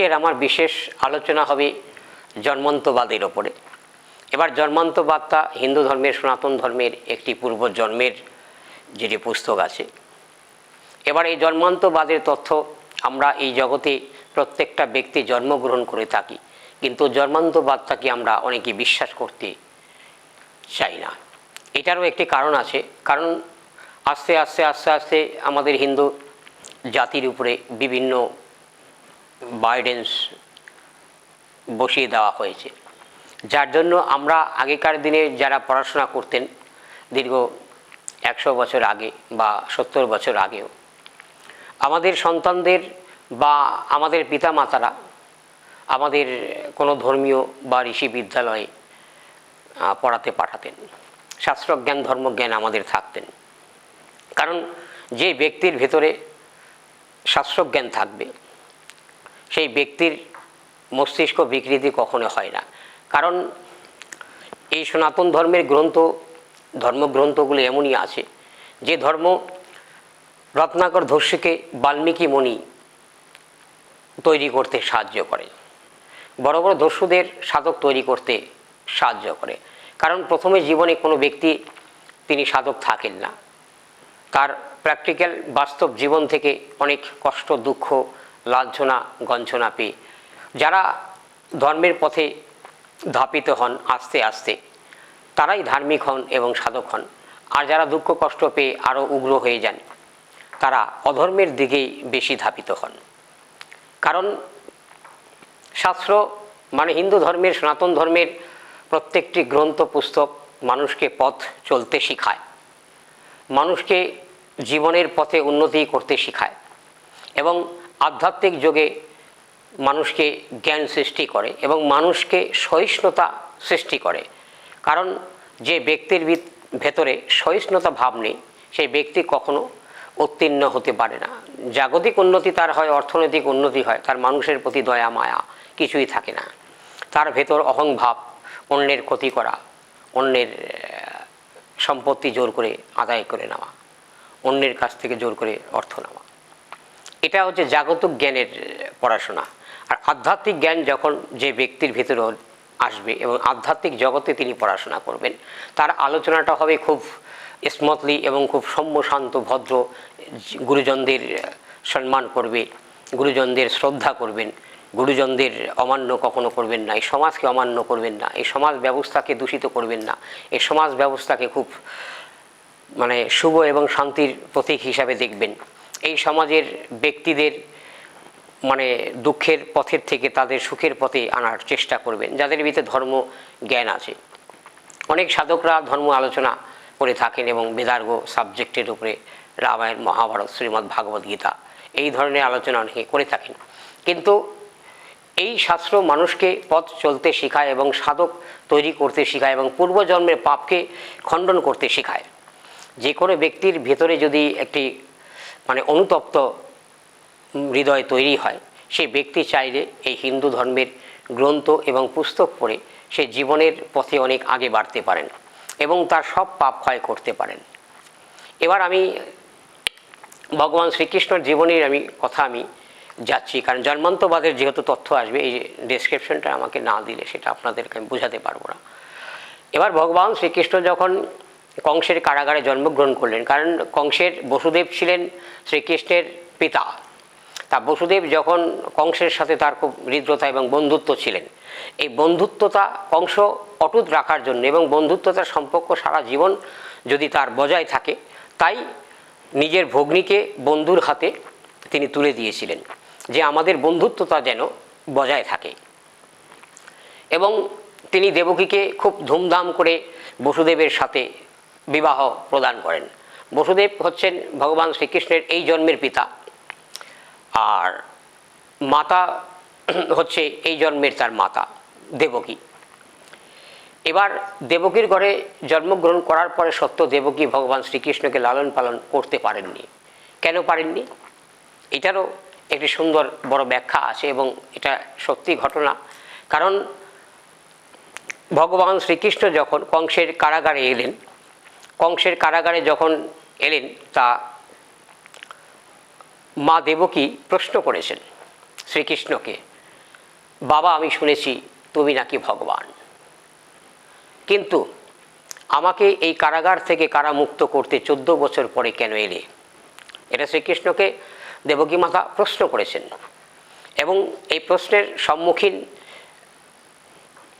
আজকের আমার বিশেষ আলোচনা হবে জন্মন্তবাদের ওপরে। এবার জন্মান্তবাদটা হিন্দু ধর্মের, সনাতন ধর্মের একটি পূর্বজন্মের যেটি পুস্তক আছে। এবার এই জন্মান্তবাদের তথ্য আমরা এই জগতে প্রত্যেকটা ব্যক্তি জন্মগ্রহণ করে থাকি, কিন্তু জন্মান্তবাদটাকে আমরা অনেকে বিশ্বাস করতে চাই না। এটারও একটি কারণ আছে, কারণ আস্তে আস্তে আস্তে আস্তে আমাদের হিন্দু জাতির উপরে বিভিন্ন বার্ডেন্স বসিয়ে দেওয়া হয়েছে। যার জন্য আমরা আগেকার দিনে যারা পড়াশোনা করতেন, দীর্ঘ একশো বছর আগে বা সত্তর বছর আগেও, আমাদের সন্তানদের বা আমাদের পিতামাতারা, আমাদের কোনো ধর্মীয় বা ঋষি বিদ্যালয়ে পড়াতে পাঠাতেন। শাস্ত্রজ্ঞান, ধর্মজ্ঞান আমাদের থাকতেন। কারণ যে ব্যক্তির ভেতরে শাস্ত্রজ্ঞান থাকবে সেই ব্যক্তির মস্তিষ্ক বিকৃতি কখনো হয় না। কারণ এই সনাতন ধর্মের গ্রন্থ, ধর্মগ্রন্থগুলো এমনই আছে। যে ধর্ম রত্নাকর ধর্ষিকে বাল্মীকি মণি তৈরি করতে সাহায্য করে। বড় বড় দস্যুদের সাধক তৈরি করতে সাহায্য করে। কারণ প্রথমে জীবনে কোনো ব্যক্তি তিনি সাধক থাকেন না। তার প্র্যাকটিক্যাল বাস্তব জীবন থেকে অনেক কষ্ট, দুঃখ লাঞ্ছনা, গঞ্ছনা পেয়ে যারা ধর্মের পথে ধাপিত হন আস্তে আস্তে, তারাই ধার্মিক হন এবং সাধক হন। আর যারা দুঃখ কষ্ট পেয়ে আরও উগ্র হয়ে যান, তারা অধর্মের দিকেই বেশি ধাপিত হন। কারণ শাস্ত্র মানে হিন্দু ধর্মের, সনাতন ধর্মের প্রত্যেকটি গ্রন্থ পুস্তক মানুষকে পথ চলতে শেখায়। মানুষকে জীবনের পথে উন্নতি করতে শেখায়। এবং আধ্যাত্মিক যোগে মানুষকে জ্ঞান সৃষ্টি করে এবং মানুষকে সহিষ্ণুতা সৃষ্টি করে। কারণ যে ব্যক্তির ভেতরে সহিষ্ণুতা ভাব নেই, সেই ব্যক্তি কখনো উত্তীর্ণ হতে পারে না। জাগতিক উন্নতি তার হয়, অর্থনৈতিক উন্নতি হয়, তার মানুষের প্রতি দয়া, মায়া কিছুই থাকে না। তার ভেতর অহংভাব, অন্যের ক্ষতি করা, অন্যের সম্পত্তি জোর করে আদায় করে নেওয়া, অন্যের কাছ থেকে জোর করে অর্থ নেওয়া। এটা হচ্ছে জাগতিক জ্ঞানের পড়াশোনা। আর আধ্যাত্মিক জ্ঞান যখন যে ব্যক্তির ভিতরে আসবে এবং আধ্যাত্মিক জগতে তিনি পড়াশোনা করবেন, তার আলোচনাটা হবে খুব স্মুথলি এবং খুব সৌম্য, শান্ত, ভদ্র গুরুজনদের সম্মান করবে, গুরুজনদের শ্রদ্ধা করবেন, গুরুজনদের অমান্য কখনো করবেন না, এই সমাজকে অমান্য করবেন না, এই সমাজ ব্যবস্থাকে দূষিত করবেন না, এই সমাজ ব্যবস্থাকে খুব মানে শুভ এবং শান্তির প্রতীক হিসাবে দেখবেন। এই সমাজের ব্যক্তিদের মানে দুঃখের পথের থেকে তাদের সুখের পথে আনার চেষ্টা করবেন, যাদের ভিতরে ধর্ম জ্ঞান আছে। অনেক সাধকরা ধর্ম আলোচনা করে থাকেন এবং বেদার্গ সাবজেক্টের উপরে রামায়ণ, মহাভারত, শ্রীমদ্ ভাগবত গীতা এই ধরনের আলোচনা অনেকে করে থাকেন। কিন্তু এই শাস্ত্র মানুষকে পথ চলতে শেখায় এবং সাধক তৈরি করতে শেখায় এবং পূর্বজন্মের পাপকে খণ্ডন করতে শেখায়। যে কোনো ব্যক্তির ভেতরে যদি একটি মানে অনুতপ্ত হৃদয় তৈরি হয়। সেই ব্যক্তি চাইলে এই হিন্দু ধর্মের গ্রন্থ এবং পুস্তক পড়ে সে জীবনের পথে অনেক আগে বাড়তে পারেন এবং তার সব পাপ ক্ষয় করতে পারেন। এবার আমি ভগবান শ্রীকৃষ্ণর জীবনের আমি কথা আমি যাচ্ছি, কারণ জন্মান্তবাদের যেহেতু তথ্য আসবে, এই ডেসক্রিপশনটা আমাকে না দিলে সেটা আপনাদেরকে আমি বোঝাতে পারব না। এবার ভগবান শ্রীকৃষ্ণ যখন কংসের কারাগারে জন্মগ্রহণ করলেন। কারণ কংসের বসুদেব ছিলেন শ্রীকৃষ্ণের পিতা। তা বসুদেব যখন কংসের সাথে তার খুব হৃদ্রতা এবং বন্ধুত্ব ছিলেন, এই বন্ধুত্বতা কংস অটুট রাখার জন্য এবং বন্ধুত্বতার সম্পর্ক সারা জীবন যদি তার বজায় থাকে, তাই নিজের ভগ্নীকে বন্ধুর হাতে তিনি তুলে দিয়েছিলেন যে আমাদের বন্ধুত্বতা যেন বজায় থাকে। এবং তিনি দেবকীকে খুব ধুমধাম করে বসুদেবের সাথে বিবাহ প্রদান করেন। বসুদেব হচ্ছেন ভগবান শ্রীকৃষ্ণের এই জন্মের পিতা। আর মাতা হচ্ছে এই জন্মের তার মাতা, দেবকী। এবার দেবকীর ঘরে জন্মগ্রহণ করার পরে সত্য দেবকী ভগবান শ্রীকৃষ্ণকে লালন পালন করতে পারেননি। কেন পারেননি? এটারও একটি সুন্দর বড় ব্যাখ্যা আছে এবং এটা সত্যি ঘটনা। কারণ ভগবান শ্রীকৃষ্ণ যখন কংসের কারাগারে এলেন কংসের কারাগারে যখন এলেন, তা মা দেবকী প্রশ্ন করেছেন শ্রীকৃষ্ণকে, বাবা, আমি শুনেছি তুমি নাকি ভগবান। কিন্তু আমাকে এই কারাগার থেকে কারামুক্ত করতে চোদ্দ বছর পরে কেন এলে? এটা শ্রীকৃষ্ণকে দেবকী মাতা প্রশ্ন করেছেন এবং এই প্রশ্নের সম্মুখীন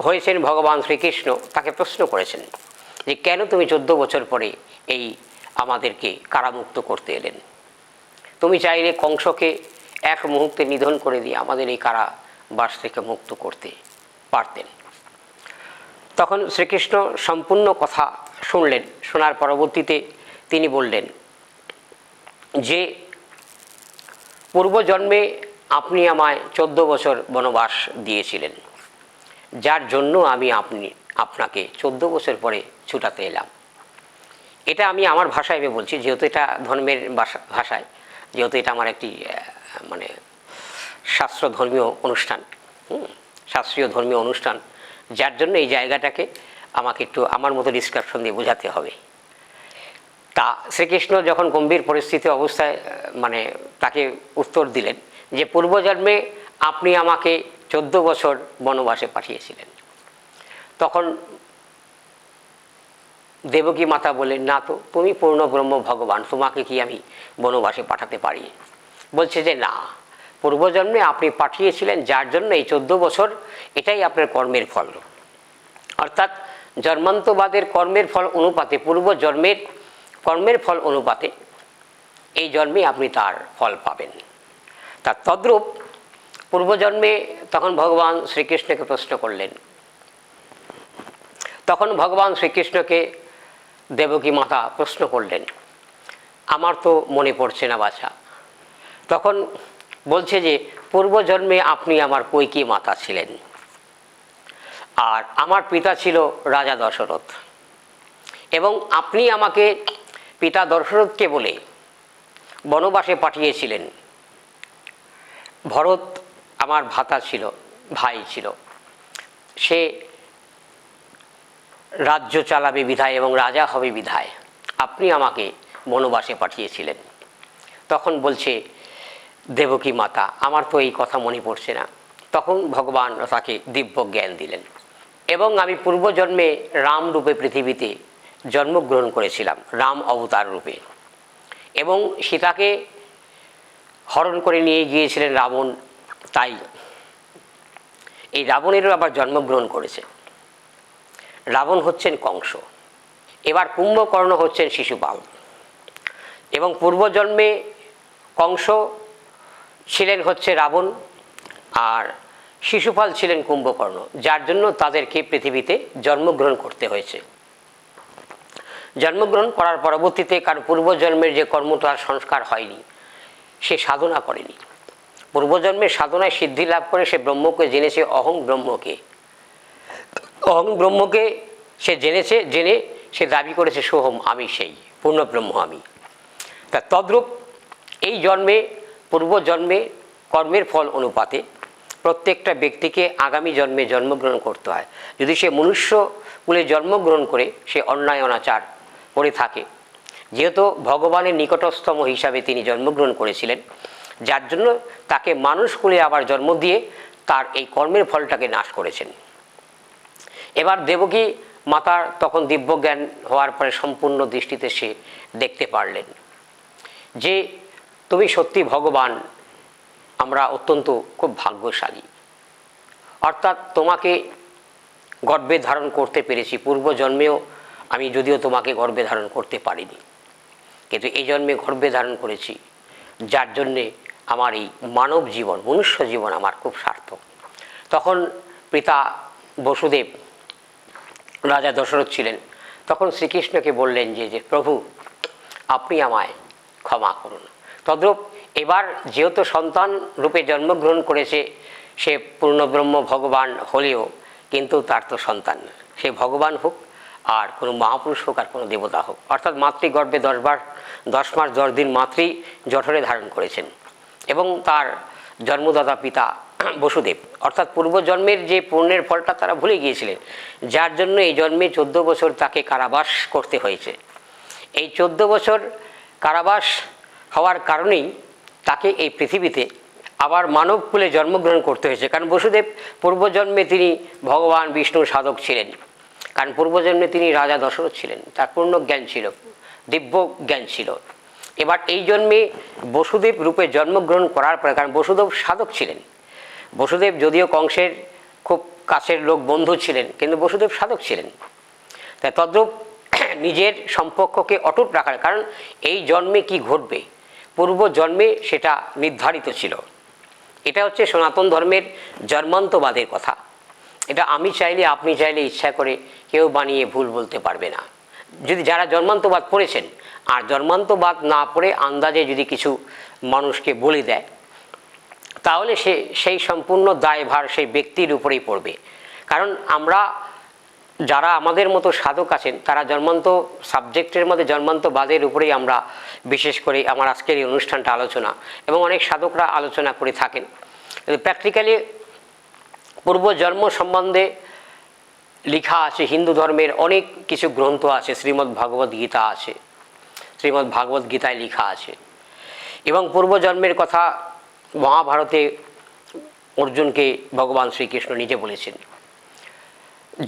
হয়েছেন ভগবান শ্রীকৃষ্ণ, তাকে প্রশ্ন করেছেন। যে কেন তুমি চোদ্দ বছর পরে এই আমাদেরকে কারামুক্ত করতে এলেন? তুমি চাইলে কংসকে এক মুহূর্তে নিধন করে দিয়ে আমাদের এই কারাবাস থেকে মুক্ত করতে পারতেন। তখন শ্রীকৃষ্ণ সম্পূর্ণ কথা শুনলেন, শোনার পরবর্তীতে তিনি বললেন, যে পূর্বজন্মে আপনি আমায় চোদ্দ বছর বনবাস দিয়েছিলেন, যার জন্য আমি আপনি আপনাকে চোদ্দ বছর পরে ছুটাতে এলাম। এটা আমি আমার ভাষায় আমি বলছি, যেহেতু এটা ধর্মের ভাষা- ভাষায়, যেহেতু এটা আমার একটি মানে শাস্ত্র ধর্মীয় অনুষ্ঠান শাস্ত্রীয় ধর্মীয় অনুষ্ঠান, যার জন্য এই জায়গাটাকে আমাকে একটু আমার মতো ডিসক্রিপশন দিয়ে বোঝাতে হবে। তা শ্রীকৃষ্ণ যখন গম্ভীর পরিস্থিতি অবস্থায় মানে তাকে উত্তর দিলেন যে, পূর্বজন্মে আপনি আমাকে চোদ্দ বছর বনবাসে পাঠিয়েছিলেন। তখন দেবকী মাতা বললেন, না তো, তুমি পূর্ণ ব্রহ্ম ভগবান, তোমাকে কি আমি বনবাসে পাঠাতে পারি? বলছে যে, না, পূর্বজন্মে আপনি পাঠিয়েছিলেন, যার জন্য এই চোদ্দ বছর এটাই আপনার কর্মের ফল। অর্থাৎ জন্মান্তবাদের কর্মের ফল অনুপাতে, পূর্বজন্মের কর্মের ফল অনুপাতে এই জন্মে আপনি তার ফল পাবেন। তার তদ্রূপ পূর্বজন্মে তখন ভগবান শ্রীকৃষ্ণকে প্রশ্ন করলেন তখন ভগবান শ্রীকৃষ্ণকে দেবকী মাতা প্রশ্ন করলেন, আমার তো মনে পড়ছে না বাছা। তখন বলছে যে, পূর্বজন্মে আপনি আমার কৈকি মাতা ছিলেন আর আমার পিতা ছিল রাজা দশরথ এবং আপনি আমাকে পিতা দশরথকে বলে বনবাসে পাঠিয়েছিলেন। ভরত আমার ভাতা ছিল, ভাই ছিল। সে রাজ্য চালাবে বিধায় এবং রাজা হবে বিধায়। আপনি আমাকে বনবাসে পাঠিয়েছিলেন। তখন বলছে, দেবকী মাতা, আমার তো এই কথা মনে পড়ছে না। তখন ভগবান তাকে দিব্য জ্ঞান দিলেন। এবং আমি পূর্বজন্মে রাম রূপে পৃথিবীতে জন্মগ্রহণ করেছিলাম, রাম অবতার রূপে। এবং সীতাকে হরণ করে নিয়ে গিয়েছিলেন রাবণ। তাই এই রাবণেরও আবার জন্মগ্রহণ করেছে। রাবণ হচ্ছেন কংস, এবার কুম্ভকর্ণ হচ্ছেন শিশুপাল। এবং পূর্বজন্মে কংস ছিলেন হচ্ছে রাবণ আর শিশুপাল ছিলেন কুম্ভকর্ণ, যার জন্য তাদেরকে পৃথিবীতে জন্মগ্রহণ করতে হয়েছে। জন্মগ্রহণ করার পরবর্তীতে কারণ পূর্বজন্মের যে কর্মটার সংস্কার হয়নি, সে সাধনা করেনি। পূর্বজন্মের সাধনায় সিদ্ধি লাভ করে সে ব্রহ্মকে জেনেছে, অহং ব্রহ্মকে। অহং ব্রহ্মকে সে জেনেছে, জেনে সে দাবি করেছে, সোহম আমি সেই পূর্ণ ব্রহ্ম আমি। তা তদ্রূপ এই জন্মে, পূর্ব জন্মে কর্মের ফল অনুপাতে প্রত্যেকটা ব্যক্তিকে আগামী জন্মে জন্মগ্রহণ করতে হয়। যদি সে মনুষ্য কুলে জন্মগ্রহণ করে, সে অন্যায় অনাচার করে থাকে। যেহেতু ভগবানের নিকটস্থম হিসাবে তিনি জন্মগ্রহণ করেছিলেন, যার জন্য তাকে মানুষ কুলে আবার জন্ম দিয়ে তার এই কর্মের ফলটাকে নাশ করেছেন। এবার দেবকী মাতার তখন দিব্যজ্ঞান হওয়ার পরে সম্পূর্ণ দৃষ্টিতে সে দেখতে পারলেন যে তুমি সত্যি ভগবান, আমরা অত্যন্ত খুব ভাগ্যশালী। অর্থাৎ তোমাকে গর্বে ধারণ করতে পেরেছি পূর্বজন্মেও আমি যদিও তোমাকে গর্বে ধারণ করতে পারিনি। কিন্তু এই জন্মে গর্বে ধারণ করেছি, যার জন্যে আমার এই মানব জীবন, মনুষ্য জীবন আমার খুব সার্থক। তখন পিতা বসুদেব রাজা দশরথ ছিলেন। তখন শ্রীকৃষ্ণকে বললেন যে যে প্রভু, আপনি আমায় ক্ষমা করুন। তদ্রূপ এবার যেহেতু সন্তান রূপে জন্মগ্রহণ করেছে, সে পূর্ণব্রহ্ম ভগবান হলেও কিন্তু তার তো সন্তান। সে ভগবান হোক, আর কোনো মহাপুরুষ হোক, আর কোনো দেবতা হোক। অর্থাৎ মাতৃগর্ভে দশবার দশ মাস দশ দিন মাতৃ জঠরে ধারণ করেছেন। এবং তার জন্মদাতা পিতা বসুদেব। অর্থাৎ পূর্বজন্মের যে পুণ্যের ফলটা তারা ভুলে গিয়েছিলেন, যার জন্য এই জন্মে চোদ্দ বছর তাকে কারাবাস করতে হয়েছে। এই চোদ্দ বছর কারাবাস হওয়ার কারণেই তাকে এই পৃথিবীতে আবার মানব কুলে জন্মগ্রহণ করতে হয়েছে। কারণ বসুদেব পূর্বজন্মে তিনি ভগবান বিষ্ণুর সাধক ছিলেন। কারণ পূর্বজন্মে তিনি রাজা, দশরথ ছিলেন। তার পূর্ণ জ্ঞান ছিল, দিব্য জ্ঞান ছিল। এবার এই জন্মে বসুদেব রূপে জন্মগ্রহণ করার পরে, কারণ বসুদেব সাধক ছিলেন বসুদেব যদিও কংসের খুব কাছের লোক, বন্ধু ছিলেন, কিন্তু বসুদেব সাধক ছিলেন। তাই তদ্রূপ নিজের সম্পর্ককে অটুট রাখার কারণ এই জন্মে কি ঘটবে? পূর্ব জন্মে সেটা নির্ধারিত ছিল। এটা হচ্ছে সনাতন ধর্মের জন্মান্তবাদের কথা। এটা আমি চাইলে, আপনি চাইলে ইচ্ছা করে কেউ বানিয়ে ভুল বলতে পারবে না। যদি যারা জন্মান্তবাদ পড়েছেন, আর জন্মান্তবাদ না পড়ে আন্দাজে যদি কিছু মানুষকে বলে দেয় তাহলে সে, সেই সম্পূর্ণ দায়ভার সেই ব্যক্তির উপরেই পড়বে। কারণ আমরা যারা আমাদের মতো সাধক আছেন, তারা জন্মান্ত সাবজেক্টের মধ্যে জন্মান্তবাদের উপরেই আমরা বিশেষ করে আমার আজকের এই অনুষ্ঠানটা আলোচনা এবং অনেক সাধকরা আলোচনা করে থাকেন। প্র্যাকটিক্যালি পূর্বজন্ম সম্বন্ধে লেখা আছে, হিন্দু ধর্মের অনেক কিছু গ্রন্থ আছে, শ্রীমদ্ ভাগবত গীতা আছে, শ্রীমদ্ ভাগবত গীতায় লেখা আছে। এবং পূর্বজন্মের কথা মহাভারতে অর্জুনকে ভগবান শ্রীকৃষ্ণ নিজে বলেছেন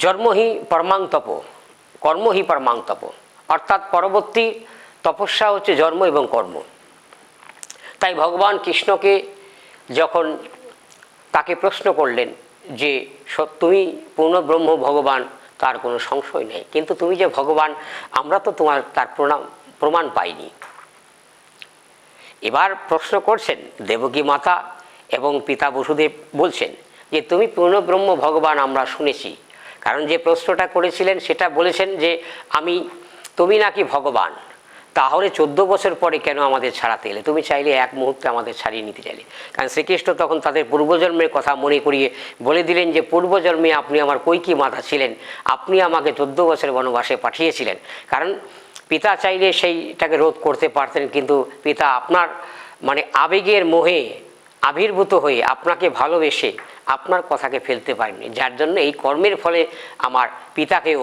জন্মহি পরমাংতপ কর্মহি পরমাংতপ অর্থাৎ পরবর্তী তপস্যা হচ্ছে জন্ম এবং কর্ম। তাই ভগবান কৃষ্ণকে যখন তাকে প্রশ্ন করলেন যে তুমি পূর্ণ ব্রহ্ম ভগবান, তার কোনো সংশয় নেই, কিন্তু তুমি যে ভগবান, আমরা তো তোমার, তার প্রণাম প্রমাণ পাইনি। এবার প্রশ্ন করছেন দেবকী মাতা এবং পিতা বসুদেব বলছেন যে, তুমি পূর্ণ ব্রহ্ম ভগবান, আমরা শুনেছি। কারণ যে প্রশ্নটা করেছিলেন, সেটা বলেছেন যে, আমি, তুমি নাকি ভগবান? তাহলে চোদ্দ বছর পরে কেন আমাদের ছাড়াতে এলে? তুমি চাইলে এক মুহূর্তে আমাদের ছাড়িয়ে নিতে চাইলে। কারণ শ্রীকৃষ্ণ তখন তাদের পূর্বজন্মের কথা মনে করিয়ে বলে দিলেন যে, পূর্বজন্মে আপনি আমার কৈকি মাতা ছিলেন? আপনি আমাকে চোদ্দ বছর বনবাসে পাঠিয়েছিলেন। কারণ পিতা চাইলে সেইটাকে রোধ করতে পারতেন, কিন্তু পিতা আপনার মানে আবেগের মোহে আবির্ভূত হয়ে আপনাকে ভালোবেসে আপনার কথাকে ফেলতে পারেননি। যার জন্য এই কর্মের ফলে আমার পিতাকেও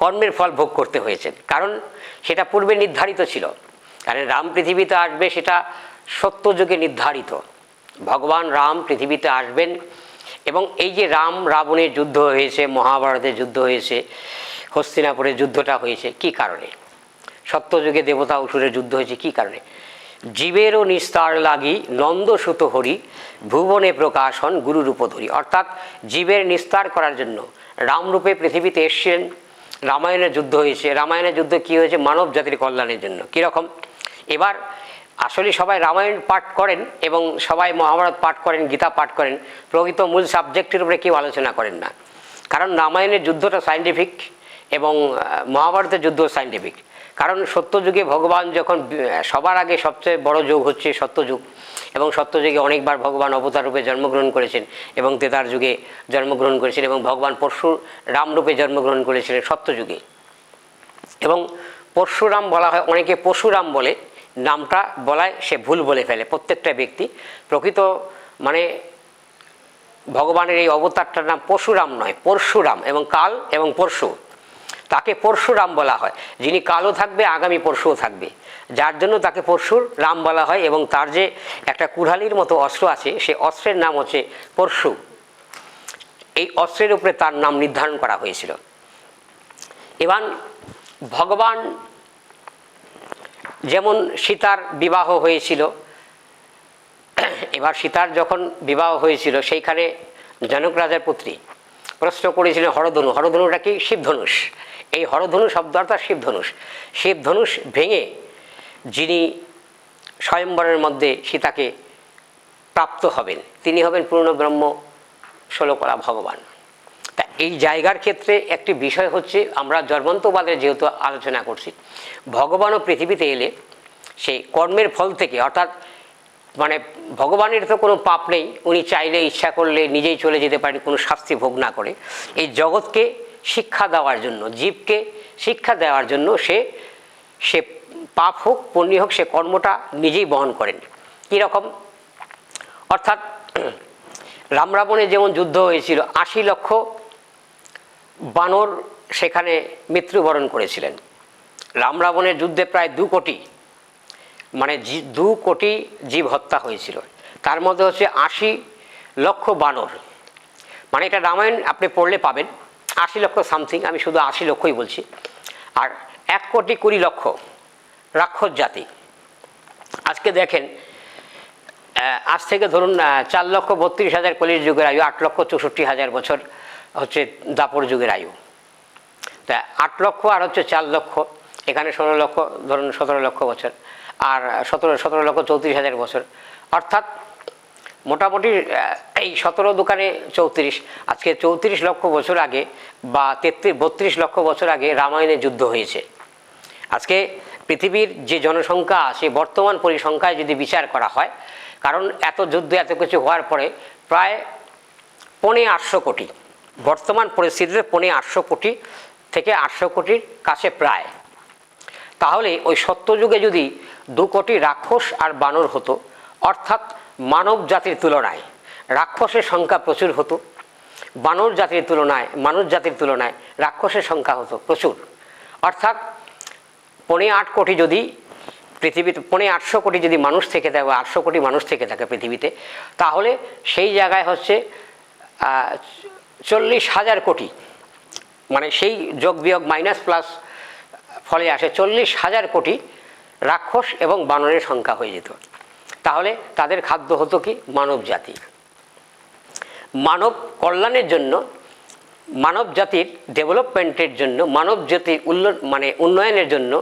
কর্মের ফল ভোগ করতে হয়েছে। কারণ সেটা পূর্বে নির্ধারিত ছিল। কারণ রাম পৃথিবীতে আসবে সেটা সত্যযুগে নির্ধারিত। ভগবান রাম পৃথিবীতে আসবেন এবং এই যে রাম রাবণের যুদ্ধ হয়েছে, মহাভারতের যুদ্ধ হয়েছে হস্তিনাপুরের যুদ্ধটা হয়েছে, কি কারণে? সত্যযুগে দেবতা অসুরের যুদ্ধ হয়েছে, কি কারণে? জীবেরও নিস্তার লাগি নন্দসুত হরি, ভুবনে প্রকাশন গুরুরূপ ধরি অর্থাৎ জীবের নিস্তার করার জন্য রামরূপে পৃথিবীতে এসছেন, রামায়ণের যুদ্ধ হয়েছে। রামায়ণের যুদ্ধ কী হয়েছে? মানব জাতির কল্যাণের জন্য। কীরকম? এবার আসলে সবাই রামায়ণ পাঠ করেন এবং সবাই মহাভারত পাঠ করেন, গীতা পাঠ করেন। প্রকৃত মূল সাবজেক্টের উপরে কেউ আলোচনা করেন না। কারণ রামায়ণের যুদ্ধটা সাইন্টিফিক এবং মহাভারতের যুদ্ধ সাইন্টিফিক কারণ সত্যযুগে ভগবান যখন সবার আগে সবচেয়ে বড় যুগ হচ্ছে সত্যযুগ। এবং সত্যযুগে অনেকবার ভগবান অবতার রূপে জন্মগ্রহণ করেছেন এবং তেতার যুগে জন্মগ্রহণ করেছেন এবং ভগবান পরশু রামরূপে জন্মগ্রহণ করেছিলেন সত্যযুগে। এবং পরশুরাম বলা হয়, অনেকে পরশুরাম বলে, নামটা বলায় সে ভুল বলে ফেলে, প্রত্যেকটা ব্যক্তি। প্রকৃত মানে ভগবানের এই অবতারটার নাম পরশুরাম নয়, পরশুরাম এবং কাল এবং পরশু। তাকে পরশুরাম বলা হয়। যিনি কালো থাকবে, আগামী পরশুও থাকবে। যার জন্য তাকে পরশুর রাম বলা হয় এবং তার যে একটা কুড়ালির মতো অস্ত্র আছে, সে অস্ত্রের নাম হচ্ছে পরশু। এই অস্ত্রের উপরে তার নাম নির্ধারণ করা হয়েছিল। এবার ভগবান যেমন সীতার বিবাহ হয়েছিল, এবার সীতার যখন বিবাহ হয়েছিল, সেইখানে জনক রাজার পুত্রী প্রশ্ন করেছিলেন হরধনু, হরধনুটা কি? শিবধনুষ। এই হরধনু শব্দ অর্থাৎ শিবধনুষ। শিবধনুষ ভেঙে যিনি স্বয়ম্বরের মধ্যে সীতাকে প্রাপ্ত হবেন, তিনি হবেন পূর্ণ ব্রহ্ম ষোলকলা ভগবান। তা এই জায়গার ক্ষেত্রে একটি বিষয় হচ্ছে, আমরা জন্মন্তবাদের যেহেতু আলোচনা করছি ভগবানও পৃথিবীতে এলে সেই কর্মের ফল থেকে, অর্থাৎ মানে ভগবানের তো কোনো পাপ নেই, উনি চাইলে ইচ্ছা করলে নিজেই চলে যেতে পারেন, কোনো শাস্তি ভোগ না করে। এই জগৎকে শিক্ষা দেওয়ার জন্য, জীবকে শিক্ষা দেওয়ার জন্য সে সে পাপ হোক, পুণ্য হোক, সে কর্মটা নিজেই বহন করেন। কীরকম অর্থাৎ রাম রাবণের যেমন যুদ্ধ হয়েছিল, আশি লক্ষ বানর সেখানে মৃত্যুবরণ করেছিলেন। রাম রাবণের যুদ্ধে প্রায় দু কোটি মানে দু কোটি জীব হত্যা হয়েছিল। তার মধ্যে হচ্ছে আশি লক্ষ বানর। মানে এটা রামায়ণ আপনি পড়লে পাবেন। আশি লক্ষ সামথিং আমি শুধু আশি লক্ষই বলছি। আর এক কোটি কুড়ি লক্ষ রাক্ষস জাতি। আজকে দেখেন আজ থেকে ধরুন চার লক্ষ বত্রিশ হাজার কলির যুগের আয়ু, আট লক্ষ চৌষট্টি হাজার বছর হচ্ছে দাপর যুগের আয়ু। তা আট লক্ষ আর হচ্ছে চার লক্ষ, এখানে ষোলো লক্ষ, ধরুন সতেরো লক্ষ বছর। আর সতেরো সতেরো লক্ষ চৌত্রিশ হাজার বছর। অর্থাৎ মোটামুটি এই সতেরো দোকানে চৌত্রিশ, আজকে চৌত্রিশ লক্ষ বছর আগে বা তেত্রিশ, বত্রিশ লক্ষ বছর আগে রামায়ণে যুদ্ধ হয়েছে। আজকে পৃথিবীর যে জনসংখ্যা আছে, বর্তমান পরিসংখ্যায় যদি বিচার করা হয়, কারণ এত যুদ্ধ, এত কিছু হওয়ার পরে প্রায় পনে আটশো কোটি, বর্তমান পরিস্থিতিতে পনে আটশো কোটি থেকে আটশো কোটির কাছে প্রায়। তাহলে ওই সত্যযুগে যদি দু কোটি রাক্ষস আর বানর হতো, অর্থাৎ মানব জাতির তুলনায় রাক্ষসের সংখ্যা প্রচুর হতো, বানর জাতির তুলনায় মানুষ জাতির তুলনায় রাক্ষসের সংখ্যা হতো প্রচুর। অর্থাৎ পৌনে আট কোটি যদি পৃথিবীতে, পৌনে আটশো কোটি যদি মানুষ থেকে থাকে আটশো কোটি মানুষ থেকে থাকে পৃথিবীতে, তাহলে সেই জায়গায় হচ্ছে চল্লিশ হাজার কোটি মানে সেই যোগ বিয়োগ মাইনাস প্লাস ফলে আসে চল্লিশ হাজার কোটি রাক্ষস এবং বানরের সংখ্যা হয়ে যেত। তাহলে তাদের খাদ্য হতো কি? মানব জাতি। মানব কল্যাণের জন্য, মানব জাতির ডেভেলপমেন্টের জন্য, মানব জাতির মানে উন্নয়নের জন্য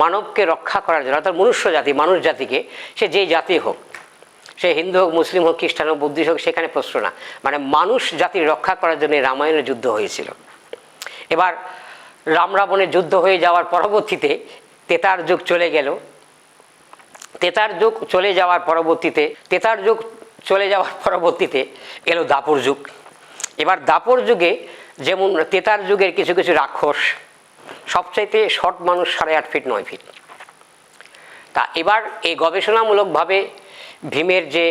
মানবকে রক্ষা করার জন্য, অর্থাৎ মনুষ্য জাতি, মানুষ জাতিকে, সে যেই জাতি হোক, সে হিন্দু হোক, মুসলিম হোক, খ্রিস্টান হোক, বুদ্ধিস্ট হোক, সেখানে প্রশ্ন না। মানে মানুষ জাতির রক্ষা করার জন্য রামায়ণের যুদ্ধ হয়েছিল। এবার রাম রাবণের যুদ্ধ হয়ে যাওয়ার পরবর্তীতে তেতার যুগ চলে গেল। তেতার যুগ চলে যাওয়ার পরবর্তীতে, তেতার যুগ চলে যাওয়ার পরবর্তীতে এলো দাপর যুগ। এবার দাপর যুগে যেমন তেতার যুগের কিছু কিছু রাক্ষস, সবচাইতে শর্ট মানুষ সাড়ে আট ফিট নয় ফিট। তা এবার এই গবেষণামূলকভাবে ভীমের যে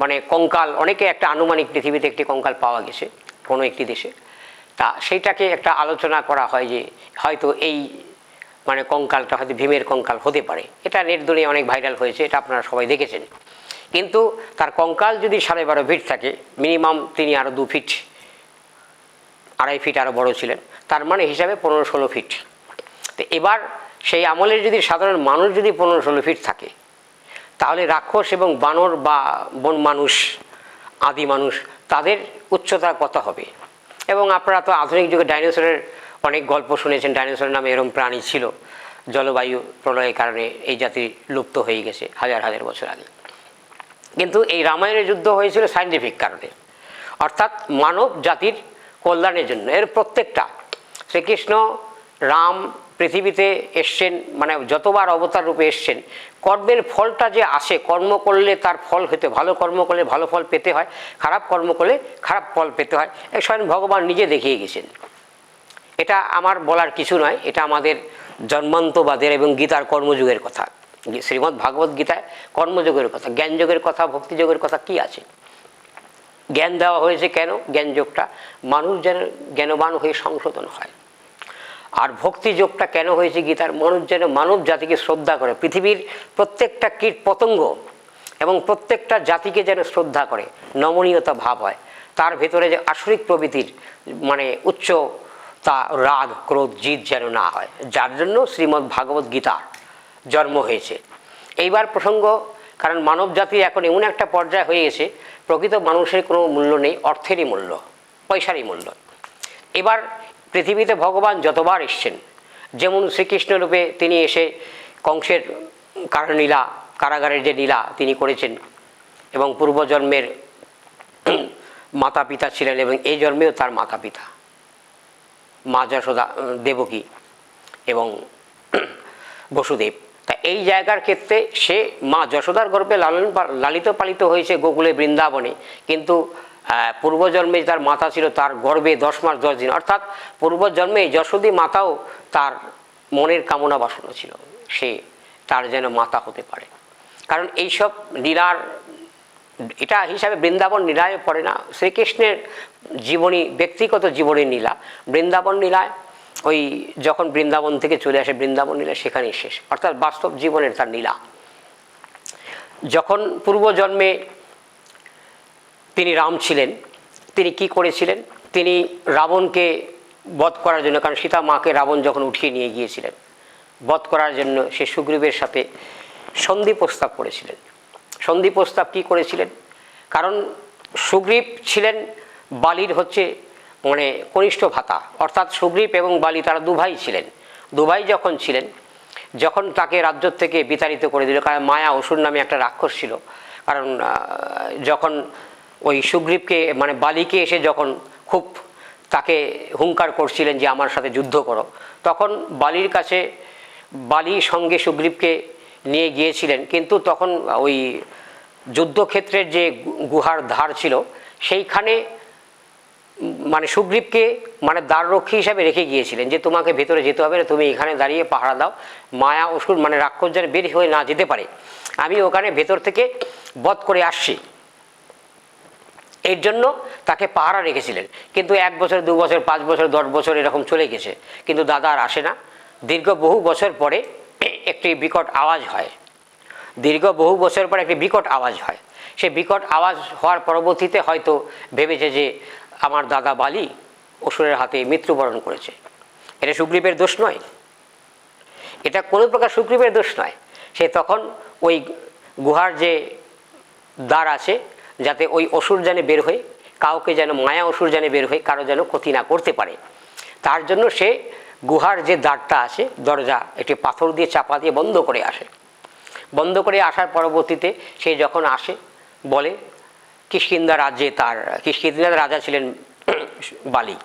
মানে কঙ্কাল, অনেকে একটা আনুমানিক পৃথিবীতে একটি কঙ্কাল পাওয়া গেছে, কোনো একটি দেশে। তা সেইটাকে একটা আলোচনা করা হয় যে হয়তো এই মানে কঙ্কালটা হয়তো ভীমের কঙ্কাল হতে পারে। এটা নেট দুনিয়া অনেক ভাইরাল হয়েছে, এটা আপনারা সবাই দেখেছেন। কিন্তু তার কঙ্কাল যদি সাড়ে বারো ফিট থাকে, মিনিমাম তিনি আরও দু ফিট, আড়াই ফিট আরও বড় ছিলেন, তার মানে হিসাবে পনেরো ষোলো ফিট। তো এবার সেই আমলের যদি সাধারণ মানুষ যদি পনেরো ষোলো ফিট থাকে, তাহলে রাক্ষস এবং বানর বা বন মানুষ, আদি মানুষ, তাদের উচ্চতা কত হবে। এবং আপনারা তো আধুনিক যুগে ডাইনোসরের অনেক গল্প শুনেছেন, ডাইনোসরের নামে এরম প্রাণী ছিল। জলবায়ু প্রলয়ের কারণে এই জাতি লুপ্ত হয়ে গেছে হাজার হাজার বছর আগে। কিন্তু এই রামায়ণের যুদ্ধ হয়েছিল সাইন্টিফিক কারণে। অর্থাৎ মানব জাতির কল্যাণের জন্য। এর প্রত্যেকটা, শ্রীকৃষ্ণ, রাম পৃথিবীতে এসছেন মানে যতবার অবতার রূপে এসছেন, কর্মের ফলটা যে আসে, কর্ম করলে তার ফল হতে, ভালো কর্ম করলে ভালো ফল পেতে হয়, খারাপ কর্ম করলে খারাপ ফল পেতে হয় স্বয়ং ভগবান নিজে দেখিয়ে গেছেন। এটা আমার বলার কিছু নয়, এটা আমাদের জন্মান্তবাদের এবং গীতার কর্মযুগের কথা। শ্রীমদ্ ভাগবত গীতায় কর্মযোগের কথা জ্ঞানযোগের কথা ভক্তিযোগের কথা কি আছে? জ্ঞান দেওয়া হয়েছে কেন? জ্ঞানযোগটা মানুষ যেন জ্ঞানবান হয়ে সংশোধন হয়। আর ভক্তি যোগটা কেন হয়েছে গীতার মানুষ যেন মানব জাতিকে শ্রদ্ধা করে। পৃথিবীর প্রত্যেকটা কীট পতঙ্গ এবং প্রত্যেকটা জাতিকে যেন শ্রদ্ধা করে। নমনীয়তা ভাব হয়। তার ভেতরে যে আসরিক প্রবৃতির মানে উচ্চ তা রাগ, ক্রোধ জিত যেন না হয়। যার জন্য শ্রীমদ্ ভাগবত গীতার জন্ম হয়েছে। এইবার প্রসঙ্গ, কারণ মানব জাতি এখন এমন একটা পর্যায়ে হয়ে গেছে, প্রকৃত মানুষের কোনো মূল্য নেই, অর্থেরই মূল্য, পয়সারই মূল্য। এবার পৃথিবীতে ভগবান যতবার এসছেন, যেমন শ্রীকৃষ্ণ রূপে তিনি এসে কংসের কারণীলা কারাগারের যে লীলা তিনি করেছেন এবং পূর্বজন্মের মাতা পিতা ছিলেন এবং এই জন্মেও তার মাতা পিতা মা যশোদা দেবকী এবং বসুদেব। তা এই জায়গার ক্ষেত্রে সে মা যশোদার গর্ভে লালন লালিত পালিত হয়েছে গোকুলে বৃন্দাবনে, কিন্তু পূর্বজন্মে তার মাতা ছিল তার গর্ভে দশ মাস দশ দিন। অর্থাৎ পূর্বজন্মে যশোদী মাতাও তার মনের কামনা বাসনা ছিল সে তার যেন মাতা হতে পারে। কারণ এইসব লীলার, এটা হিসাবে বৃন্দাবন নীলায় পড়ে না। শ্রীকৃষ্ণের জীবনী, ব্যক্তিগত জীবনের নীলা বৃন্দাবন নীলায় ওই যখন বৃন্দাবন থেকে চলে আসে, বৃন্দাবন নীলা সেখানেই শেষ। অর্থাৎ বাস্তব জীবনের তার নীলা যখন পূর্বজন্মে তিনি রাম ছিলেন, তিনি কি করেছিলেন? তিনি রাবণকে বধ করার জন্য, কারণ সীতা মাকে রাবণ যখন উঠিয়ে নিয়ে গিয়েছিলেন, বধ করার জন্য সে সুগ্রীবের সাথে সন্ধি প্রস্তাব করেছিলেন। সন্ধি প্রস্তাব কি করেছিলেন? কারণ সুগ্রীব ছিলেন বালির হচ্ছে মানে কনিষ্ঠ ভাতা, অর্থাৎ সুগ্রীব এবং বালি তারা দুভাই ছিলেন। দুভাই যখন ছিলেন, যখন তাকে রাজ্য থেকে বিতাড়িত করে দিল, কারণ মায়া অসুর নামে একটা রাক্ষস ছিল, কারণ যখন ওই সুগ্রীবকে মানে বালিকে এসে যখন খুব তাকে হুঙ্কার করছিলেন যে আমার সাথে যুদ্ধ করো, তখন বালির কাছে বালি সঙ্গে সুগ্রীবকে নিয়ে গিয়েছিলেন। কিন্তু তখন ওই যুদ্ধক্ষেত্রের যে গুহার ধার ছিল, সেইখানে মানে সুগ্রীবকে মানে দ্বাররক্ষী হিসাবে রেখে গিয়েছিলেন যে তোমাকে ভেতরে যেতে হবে না তুমি এখানে দাঁড়িয়ে পাহারা দাও, মায়া, অসুর মানে রাক্ষস যেন বের হয়ে না যেতে পারে। আমি ওখানে ভেতর থেকে বধ করে আসছি। এর জন্য তাকে পাহারা রেখেছিলেন। কিন্তু এক বছর, দু বছর, পাঁচ বছর, দশ বছর এরকম চলে গেছে। কিন্তু দাদা আর আসে না। দীর্ঘ বহু বছর পরে একটি বিকট আওয়াজ হয়। দীর্ঘ বহু বছর পরে একটি বিকট আওয়াজ হয়। সে বিকট আওয়াজ হওয়ার পরবর্তীতে হয়তো ভেবেছে যে, আমার দাদা বালি অসুরের হাতে মৃত্যুবরণ করেছে। এটা সুগ্রীবের দোষ নয়। এটা কোনো প্রকার সুগ্রীবের দোষ নয়। সে তখন ওই গুহার যে দ্বার আছে যাতে ওই অসুর যেন বের হয়ে, কাউকে যেন মায়া অসুর যেন বের হয়ে, কারও যেন ক্ষতি না করতে পারে। তার জন্য সে গুহার যে দ্বারটা আছে, দরজা একটি পাথর দিয়ে চাপা দিয়ে বন্ধ করে আসে। বন্ধ করে আসার পরবর্তীতে সে যখন আসে, বলে, কিষ্কিন্দা রাজ্যে তার, কিষ্কিন্দা রাজা ছিলেন বালি।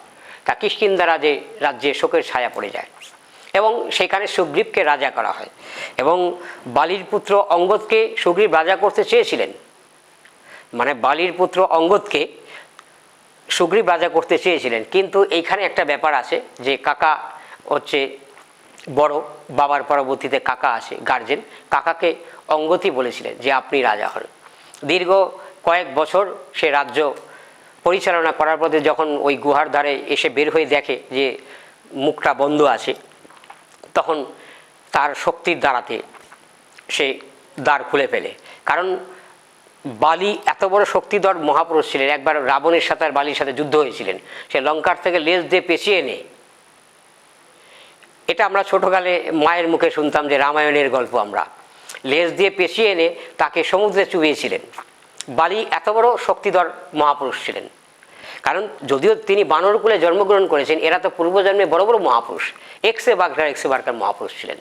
তা কিষ্কিন্দা রাজে, রাজ্যে শোকের ছায়া পড়ে যায় এবং সেখানে সুগ্রীবকে রাজা করা হয় এবং বালির পুত্র অঙ্গদকে সুগ্রীব রাজা করতে চেয়েছিলেন। মানে বালির পুত্র অঙ্গদকে সুগ্রীব রাজা করতে চেয়েছিলেন। কিন্তু এইখানে একটা ব্যাপার আছে যে কাকা হচ্ছে বড়, বাবার পরবর্তীতে কাকা আসে গার্জেন কাকাকে অঙ্গতি বলেছিলেন যে আপনি রাজা হন। দীর্ঘ কয়েক বছর সে রাজ্য পরিচালনা করার পরে যখন ওই গুহার ধারে এসে বের হয়ে দেখে যে মুখটা বন্ধ আছে, তখন তার শক্তির দ্বারাতে সে দ্বার খুলে ফেলে। কারণ বালি এত বড় শক্তিধর মহাপুরুষ ছিলেন, একবার রাবণের সাথে আর বালির সাথে যুদ্ধ হয়েছিলেন। সে লঙ্কার থেকে লেজ দিয়ে পেঁচিয়ে এনে, এটা আমরা ছোটকালে মায়ের মুখে শুনতাম যে রামায়ণের গল্প আমরা। লেজ দিয়ে পেঁচিয়ে এনে তাকে সমুদ্রে চুবিয়েছিলেন। বালি এত বড় শক্তিধর মহাপুরুষ ছিলেন। কারণ যদিও তিনি বানরকুলে জন্মগ্রহণ করেছেন, এরা তো পূর্বজন্মে বড় বড় মহাপুরুষ, এক্সে বাগড়ার এক্সে বার্কার মহাপুরুষ ছিলেন।